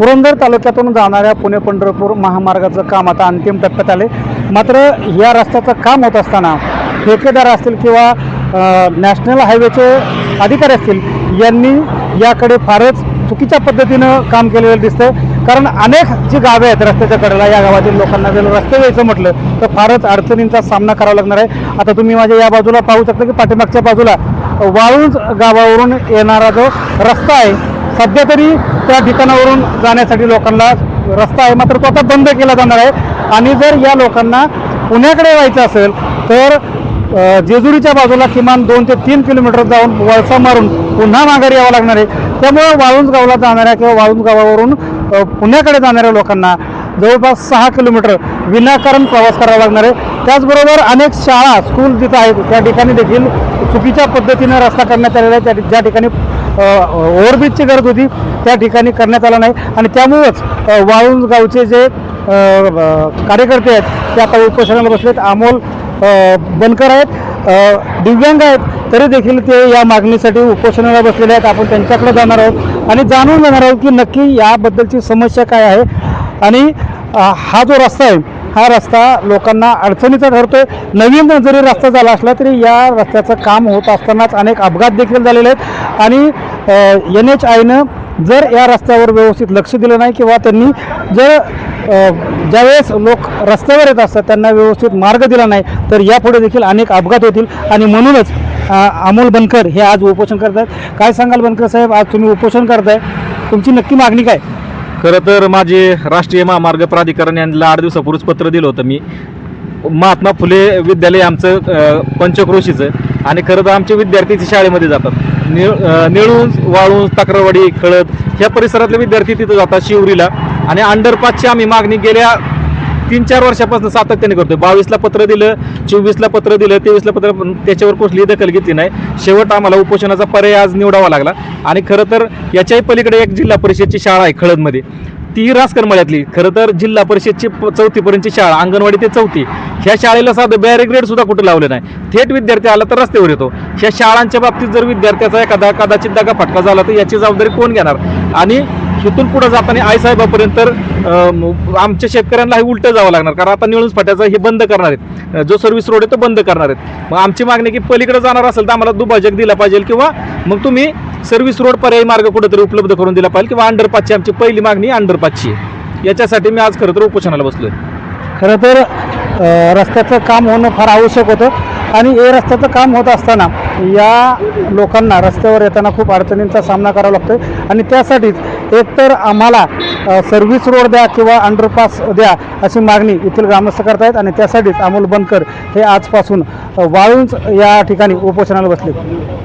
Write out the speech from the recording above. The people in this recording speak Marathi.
पुरंदर तालुक्यातून जाणाऱ्या पुणे पंढरपूर महामार्गाचं काम आता अंतिम टप्प्यात आले मात्र या रस्त्याचं काम होत असताना ठेकेदार असतील किंवा नॅशनल हायवेचे अधिकारी असतील यांनी याकडे फारच चुकीच्या पद्धतीनं काम केलेलं दिसतं कारण अनेक जी गावे आहेत रस्त्याच्या कडेला या गावातील लोकांना जर रस्ते यायचं म्हटलं तर फारच अडचणींचा सामना करावा लागणार आहे. आता तुम्ही माझ्या या बाजूला पाहू शकता की पाठीमागच्या बाजूला वाळूंज गावावरून येणारा जो रस्ता आहे सध्या तरी त्या ठिकाणावरून जाण्यासाठी लोकांना रस्ता आहे मात्र तो आता बंद केला जाणार आहे. आणि जर या लोकांना पुण्याकडे यायचं असेल तर जेजुरीच्या बाजूला किमान दोन ते तीन किलोमीटर जाऊन वळसा मारून पुन्हा माघारी यावं लागणार आहे. त्यामुळे वाळुंज गावला जाणाऱ्या किंवा वाळुंज गावावरून पुण्याकडे जाणाऱ्या लोकांना जवळपास सहा किलोमीटर विनाकारण प्रवास करावा लागणार आहे. त्याचबरोबर अनेक शाळा स्कूल जिथं आहेत त्या ठिकाणी देखील चुकीच्या पद्धतीनं रस्ता करण्यात आलेला आहे. त्या ज्या ठिकाणी ओव्हरब्रिजची गरज होती त्या ठिकाणी करण्यात आला नाही. आणि त्यामुळंच वाळूंज गावचे जे कार्यकर्ते आहेत ते आता उपोषणाला बसलेत. अमोल बनकर आहेत दिव्यांग आहेत तरी देखील ते या मागणीसाठी उपोषणाला बसलेले आहेत. आपण त्यांच्याकडे जाणार आहोत आणि जाणून घेणार आहोत की नक्की याबद्दलची समस्या काय आहे. आणि हा जो रस्ता आहे हा रस्ता लोकांना अडचणीचा ठरतोय. नवीन जरी रस्ता झाला असला तरी या रस्त्याचं काम होत असतानाच अनेक अपघात देखील झालेले आहेत. आणि एन एच आयनं जर या रस्त्यावर व्यवस्थित लक्ष दिलं नाही किंवा त्यांनी जर ज्यावेळेस लोक रस्त्यावर येत असतात त्यांना व्यवस्थित मार्ग दिला नाही तर यापुढे देखील अनेक अपघात होतील. आणि म्हणूनच अमोल बनकर हे आज उपोषण करत आहेत काय सांगाल बनकर साहेब? आज तुम्ही उपोषण करताय. तुमची नक्की मागणी काय? खरं तर माझे राष्ट्रीय महामार्ग प्राधिकरण यांना आठ दिवसापूर्वीच पत्र दिलं होतं मी. महात्मा फुले विद्यालय आमचं पंचक्रोशीचं आणि खरं तर आमचे विद्यार्थी शाळेमध्ये जातात. निळ अ, निळूंज वाळूंज खळद ह्या परिसरातले विद्यार्थी तिथं जातात शिवरीला. आणि अंडरपासची आम्ही मागणी गेल्या तीन चार वर्षापासून सातत्याने करतोय. बावीसला पत्र दिलं चोवीसला पत्र दिलं तेवीसला पत्र त्याच्यावर कुठलीही दखल घेतली नाही. शेवट आम्हाला उपोषणाचा पर्याय आज निवडावा लागला. आणि खरं तर याच्याही पलीकडे एक जिल्हा परिषदची शाळा आहे खळदमध्ये. ती रासकरमाळ्यातली खरं तर जिल्हा परिषदची प- चौथीपर्यंतची शाळा अंगणवाडी ते चौथी. ह्या शाळेला साधं बॅरिग्रेड सुद्धा कुठं लावलं नाही. थेट विद्यार्थी आला तर रस्त्यावर येतो. ह्या शाळांच्या बाबतीत जर विद्यार्थ्याचा एखादा कदाचित दगा फटका झाला तर याची जबाबदारी कोण घेणार? आणि इथून पुढे जाताना आईसाहेबापर्यंत तर आमच्या शेतकऱ्यांना हे उलटं जावं लागणार. कारण आता निळून फाट्याचं हे बंद करणार आहेत. जो सर्व्हिस रोड आहे तो बंद करणार आहेत. मग आमची मागणी की पलीकडे जाणार असेल तर आम्हाला दुभाजक दिला पाहिजे किंवा मग तुम्ही सर्व्हिस रोड पर्यायी मार्ग कुठेतरी उपलब्ध करून दिला पाहिजे किंवा अंडरपासची आमची पहिली मागणी अंडरपासची आहे. याच्यासाठी मी आज खरं तर उपोषणाला आहे खरं तर रस्त्याचं काम होणं फार आवश्यक होतं. आणि हे रस्त्याचं काम होत असताना या लोकांना रस्त्यावर येताना खूप अडचणींचा सामना करावा लागतोय. आणि त्यासाठीच एकतर आम्हाला सर्व्हिस रोड द्या किंवा अंडरपास द्या अशी मागणी येथील ग्रामस्थ करतायत आणि त्यासाठीच अमोल बनकर हे आजपासून वाळूंच या ठिकाणी उपोषणाला बसले.